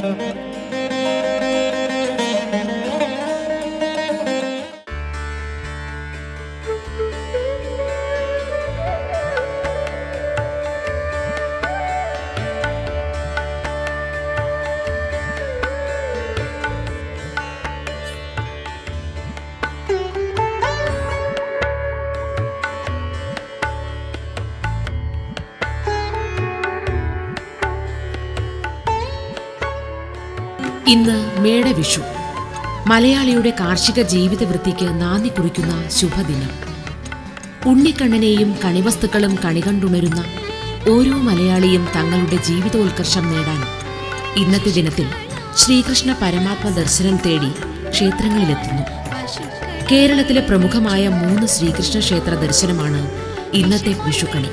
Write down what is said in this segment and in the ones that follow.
Música ഇന്ന് മേടവിഷു. മലയാളിയുടെ കാർഷിക ജീവിത വൃത്തിക്ക് നാന്ദി കുറിക്കുന്ന ശുഭദിനം. ഉണ്ണിക്കണ്ണനെയും കണിവസ്തുക്കളും കണികണ്ടുണരുന്ന ഓരോ മലയാളിയും തങ്ങളുടെ ജീവിതോത്കർഷം നേടാൻ ഇന്നത്തെ ദിനത്തിൽ ശ്രീകൃഷ്ണ പരമാത്മ ദർശനം തേടി ക്ഷേത്രങ്ങളിലെത്തുന്നു. കേരളത്തിലെ പ്രമുഖമായ മൂന്ന് ശ്രീകൃഷ്ണ ക്ഷേത്ര ദർശനമാണ് ഇന്നത്തെ വിഷുക്കണി.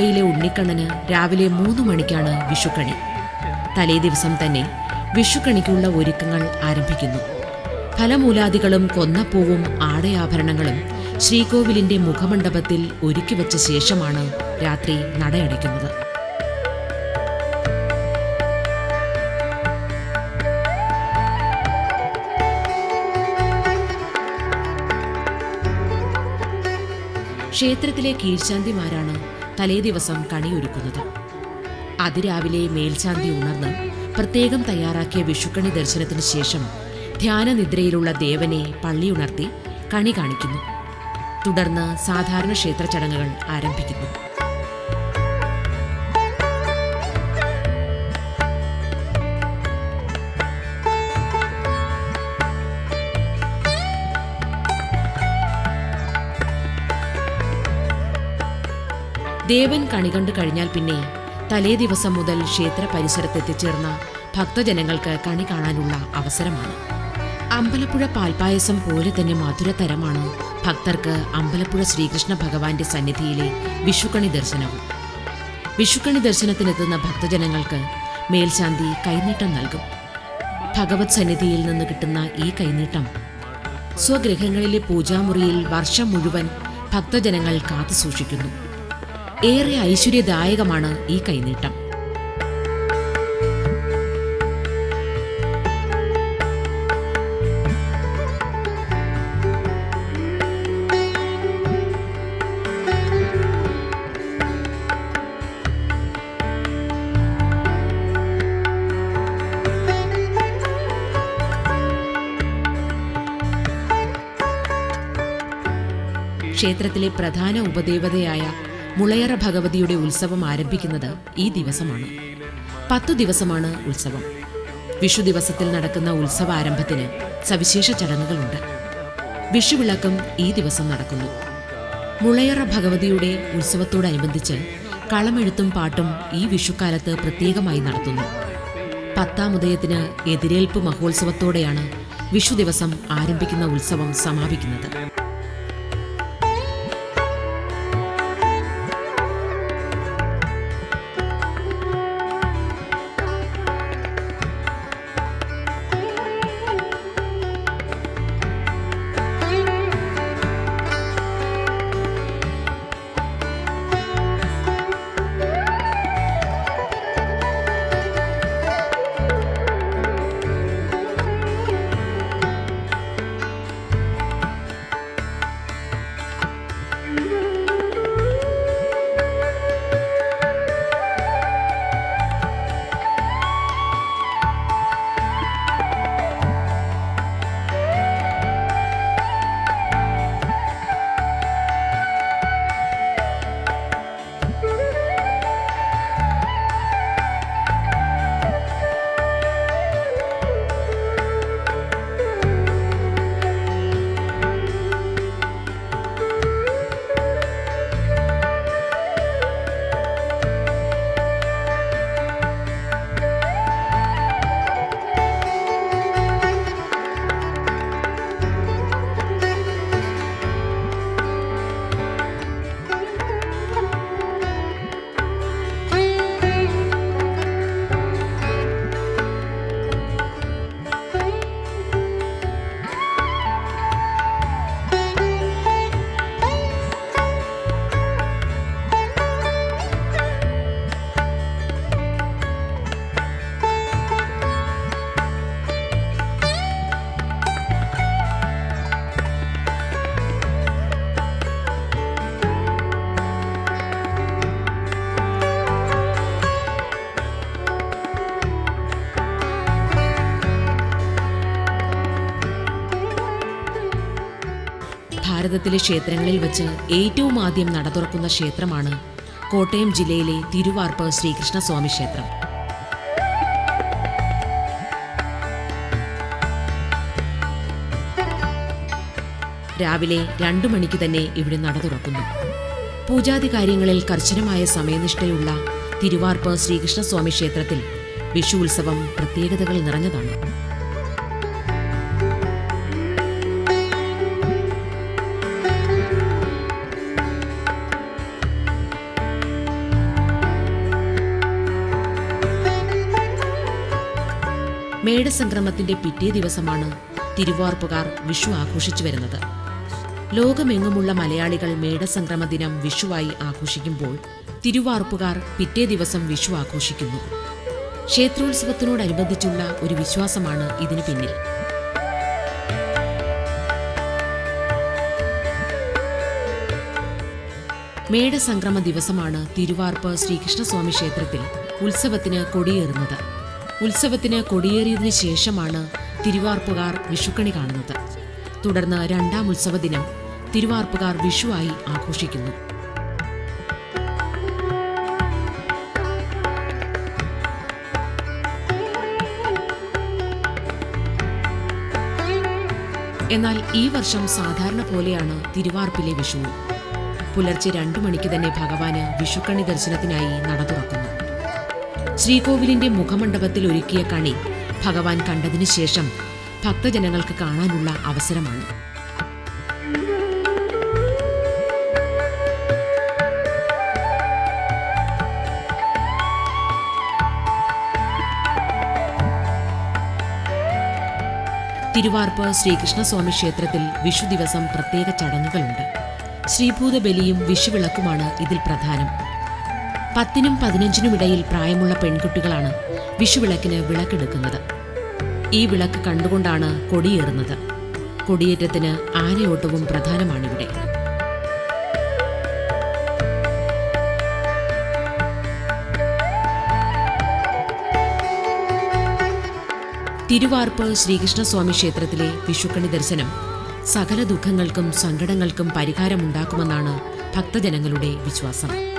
അമ്പലപ്പുഴയിലെ ഉണ്ണിക്കണ്ണന് രാവിലെ മൂന്ന് മണിക്കാണ് വിഷുക്കണി. തലേ ദിവസം തന്നെ വിഷുക്കണിക്കുള്ള ഒരുക്കങ്ങൾ ആരംഭിക്കുന്നു. ഫലമൂലാദികളും കൊന്നപ്പൂവും ആടയാഭരണങ്ങളും ശ്രീകോവിലിന്റെ മുഖമണ്ഡപത്തിൽ ഒരുക്കിവെച്ച ശേഷമാണ് രാത്രി നടയടയ്ക്കുന്നത്. ക്ഷേത്രത്തിലെ കീഴ്ശാന്തിമാരാണ് തലേദിവസം കണിയൊരുക്കുന്നത്. അതിരാവിലെ മേൽശാന്തി ഉണർന്ന് പ്രത്യേകം തയ്യാറാക്കിയ വിഷുക്കണി ദർശനത്തിന് ശേഷം ധ്യാനനിദ്രയിലുള്ള ദേവനെ പള്ളിയുണർത്തി കണി കാണിക്കുന്നു. തുടർന്ന് സാധാരണ ക്ഷേത്ര ചടങ്ങുകൾ ആരംഭിക്കുന്നു. ദേവൻ കണി കണ്ടു കഴിഞ്ഞാൽ പിന്നെ തലേ ദിവസം മുതൽ ക്ഷേത്ര പരിസരത്തെത്തിച്ചേർന്ന ഭക്തജനങ്ങൾക്ക് കണി കാണാനുള്ള അവസരമാണ്. അമ്പലപ്പുഴ പാൽപ്പായസം പോലെ തന്നെ മധുരതരമാണ് ഭക്തർക്ക് അമ്പലപ്പുഴ ശ്രീകൃഷ്ണ ഭഗവാന്റെ സന്നിധിയിലെ വിഷുക്കണി ദർശനവും. വിഷുക്കണി ദർശനത്തിനെത്തുന്ന ഭക്തജനങ്ങൾക്ക് മേൽശാന്തി കൈനീട്ടം നൽകും. ഭഗവത് സന്നിധിയിൽ നിന്ന് കിട്ടുന്ന ഈ കൈനീട്ടം സ്വഗൃഹങ്ങളിലെ പൂജാമുറിയിൽ വർഷം മുഴുവൻ ഭക്തജനങ്ങൾ കാത്തു സൂക്ഷിക്കുന്നു ഏറെ ഐശ്വര്യദായകമാണ് ഈ കൈനീട്ടം. ക്ഷേത്രത്തിലെ പ്രധാന ഉപദേവതയായ മുളയറ ഭഗവതിയുടെ ഉത്സവം ആരംഭിക്കുന്നത് ഈ ദിവസമാണ്. പത്തു ദിവസമാണ് ഉത്സവം. വിഷു ദിവസത്തിൽ നടക്കുന്ന ഉത്സവാരംഭത്തിന് സവിശേഷ ചടങ്ങുകളുണ്ട്. വിഷുവിളക്കം ഈ ദിവസം നടക്കുന്നു. മുളയറ ഭഗവതിയുടെ ഉത്സവത്തോടനുബന്ധിച്ച് കളമെഴുത്തും പാട്ടും ഈ വിഷുക്കാലത്ത് പ്രത്യേകമായി നടത്തുന്നു. പത്താം ഉദയത്തിന് എതിരേൽപ്പ് മഹോത്സവത്തോടെയാണ് വിഷു ദിവസം ആരംഭിക്കുന്ന ഉത്സവം സമാപിക്കുന്നത്. ഭാരതത്തിലെ ക്ഷേത്രങ്ങളിൽ വച്ച് ഏറ്റവും ആദ്യം നട തുറക്കുന്ന ക്ഷേത്രമാണ് കോട്ടയം ജില്ലയിലെ തിരുവാർപ്പ് ശ്രീകൃഷ്ണസ്വാമി ക്ഷേത്രം. രാവിലെ രണ്ടു മണിക്ക് തന്നെ ഇവിടെ നട തുറക്കുന്നു പൂജാതി കാര്യങ്ങളിൽ കർശനമായ സമയനിഷ്ഠയുള്ള തിരുവാർപ്പ് ശ്രീകൃഷ്ണസ്വാമി ക്ഷേത്രത്തിൽ വിഷു ഉത്സവം പ്രത്യേകതകൾ നിറഞ്ഞതാണ്. മേടസംക്രമത്തിന്റെ പിറ്റേ ദിവസമാണ് തിരുവാർപ്പുകാർ വിഷു ആഘോഷിച്ചു വരുന്നത്. ലോകമെങ്ങുമുള്ള മലയാളികൾ മേടസംക്രമ ദിനം വിഷുവായി ആഘോഷിക്കുമ്പോൾ തിരുവാർപ്പുകാർ പിറ്റേ ദിവസം വിഷു ആഘോഷിക്കുന്നു. ക്ഷേത്രോത്സവത്തിനോടനുബന്ധിച്ചുള്ള ഒരു വിശ്വാസമാണ് ഇതിനു പിന്നിൽ. മേടസംക്രമ ദിവസമാണ് തിരുവാർപ്പ് ശ്രീകൃഷ്ണസ്വാമി ക്ഷേത്രത്തിൽ ഉത്സവത്തിന് കൊടിയേറുന്നത്. ഉത്സവത്തിന് കൊടിയേറിയതിനു ശേഷമാണ് തിരുവാർപ്പുകാർ വിഷുക്കണി കാണുന്നത്. തുടർന്ന് രണ്ടാം ഉത്സവ ദിനം തിരുവാർപ്പുകാർ വിഷുവായി ആഘോഷിക്കുന്നു. എന്നാൽ ഈ വർഷം സാധാരണ പോലെയാണ് തിരുവാർപ്പിലെ വിഷു. പുലർച്ചെ രണ്ടു മണിക്ക് തന്നെ ഭഗവാന് വിഷുക്കണി ദർശനത്തിനായി നട തുറക്കുന്നു. ശ്രീകോവിലിന്റെ മുഖമണ്ഡപത്തിൽ ഒരുക്കിയ കണി ഭഗവാൻ കണ്ടതിനു ശേഷം ഭക്തജനങ്ങൾക്ക് കാണാനുള്ള അവസരമാണ്. തിരുവാർപ്പ് ശ്രീകൃഷ്ണസ്വാമി ക്ഷേത്രത്തിൽ വിഷു ദിവസം പ്രത്യേക ചടങ്ങുകളുണ്ട്. ശ്രീഭൂതബലിയും വിഷുവിളക്കുമാണ് ഇതിൽ പ്രധാനം. പത്തിനും പതിനഞ്ചിനും ഇടയിൽ പ്രായമുള്ള പെൺകുട്ടികളാണ് വിഷുവിളക്കിന് വിളക്കെടുക്കുന്നത്. ഈ വിളക്ക് കണ്ടുകൊണ്ടാണ് കൊടിയേറുന്നത്. കൊടിയേറ്റത്തിന് ആനയോട്ടവും പ്രധാനമാണിവിടെ. തിരുവാർപ്പ് ശ്രീകൃഷ്ണസ്വാമി ക്ഷേത്രത്തിലെ വിഷുക്കണി ദർശനം സകല ദുഃഖങ്ങൾക്കും സങ്കടങ്ങൾക്കും പരിഹാരമുണ്ടാക്കുമെന്നാണ് ഭക്തജനങ്ങളുടെ വിശ്വാസം.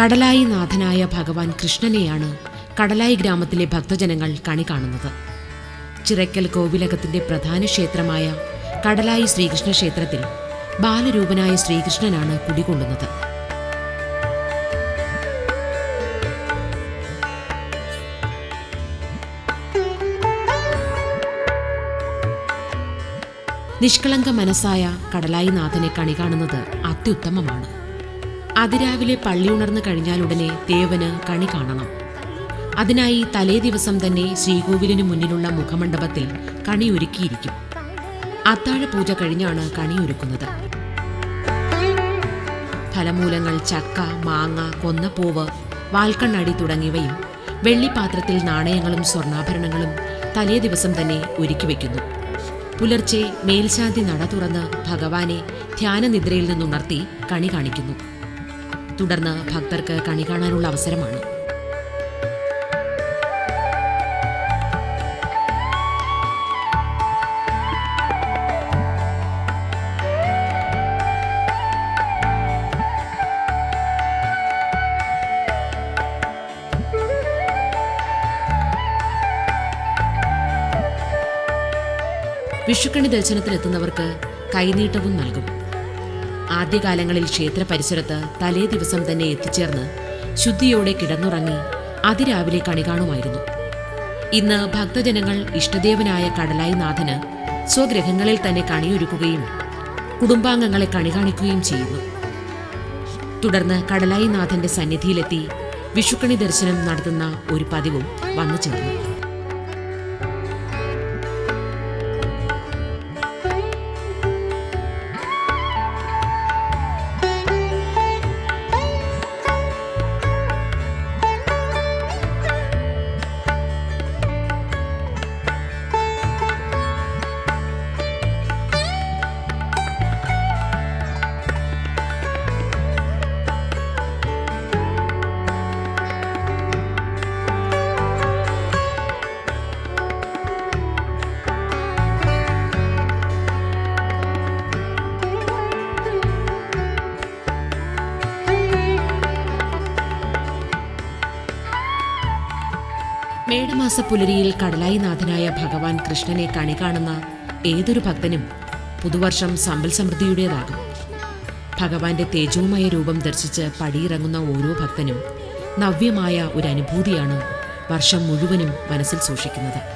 കടലായി നാഥനായ ഭഗവാൻ കൃഷ്ണനെയാണ് കടലായി ഗ്രാമത്തിലെ ഭക്തജനങ്ങൾ കണി കാണുന്നത്. ചിറക്കൽ കോവിലകത്തിന്റെ പ്രധാന ക്ഷേത്രമായ കടലായി ശ്രീകൃഷ്ണ ക്ഷേത്രത്തിൽ ബാലരൂപനായ ശ്രീകൃഷ്ണനാണ് കുടികൊള്ളുന്നത്. നിഷ്കളങ്ക മനസ്സായ കടലായി നാഥനെ കണി കാണുന്നത് അത്യുത്തമമാണ്. അതിരാവിലെ പള്ളി ഉണർന്നു കഴിഞ്ഞാലുടനെ ദേവന് കണി കാണണം. അതിനായി തലേ ദിവസം തന്നെ ശ്രീകോവിലിനു മുന്നിലുള്ള മുഖമണ്ഡപത്തിൽ കണി ഒരുക്കിയിരിക്കും. അത്താഴ പൂജ കഴിഞ്ഞാണ് കണി കണിയൊരുക്കുന്നത് ഫലമൂലങ്ങൾ ചക്ക മാങ്ങ കൊന്നപ്പൂവ് വാൽക്കണ്ണാടി തുടങ്ങിയവയും വെള്ളിപ്പാത്രത്തിൽ നാണയങ്ങളും സ്വർണാഭരണങ്ങളും തലേ ദിവസം തന്നെ ഒരുക്കി വയ്ക്കുന്നു പുലർച്ചെ മേൽശാന്തി നട തുറന്ന് ഭഗവാനെ ധ്യാനനിദ്രയിൽ നിന്നുണർത്തി കണി കാണിക്കുന്നു. തുടർന്ന് ഭക്തർക്ക് കണി കാണാനുള്ള അവസരമാണ്. വിഷുക്കണി ദർശനത്തിനെത്തുന്നവർക്ക് കൈനീട്ടവും നൽകും. ആദ്യകാലങ്ങളിൽ ക്ഷേത്ര പരിസരത്ത് തലേ ദിവസം തന്നെ എത്തിച്ചേർന്ന് ശുദ്ധിയോടെ കിടന്നുറങ്ങി അതിരാവിലെ കണി കാണുമായിരുന്നു ഇന്ന് ഭക്തജനങ്ങൾ ഇഷ്ടദേവനായ കടലായി നാഥന് സ്വഗ്രഹങ്ങളിൽ തന്നെ കണിയൊരുക്കുകയും കുടുംബാംഗങ്ങളെ കണി കാണിക്കുകയും ചെയ്യുന്നു. തുടർന്ന് കടലായി നാഥന്റെ സന്നിധിയിലെത്തി വിഷുക്കണി ദർശനം നടത്തുന്ന ഒരു പതിവും വന്നു ചേർന്നു. മേടമാസ പുലരിയിൽ കടലായി നാഥനായ ഭഗവാൻ കൃഷ്ണനെ കണി കാണുന്ന ഏതൊരു ഭക്തനും പുതുവർഷം സമ്പൽ സമൃദ്ധിയുടേതാകും. ഭഗവാന്റെ തേജോമയ രൂപം ദർശിച്ച് പടിയിറങ്ങുന്ന ഓരോ ഭക്തനും നവ്യമായ ഒരു അനുഭൂതിയാണ് വർഷം മുഴുവനും മനസ്സിൽ സൂക്ഷിക്കുന്നത്.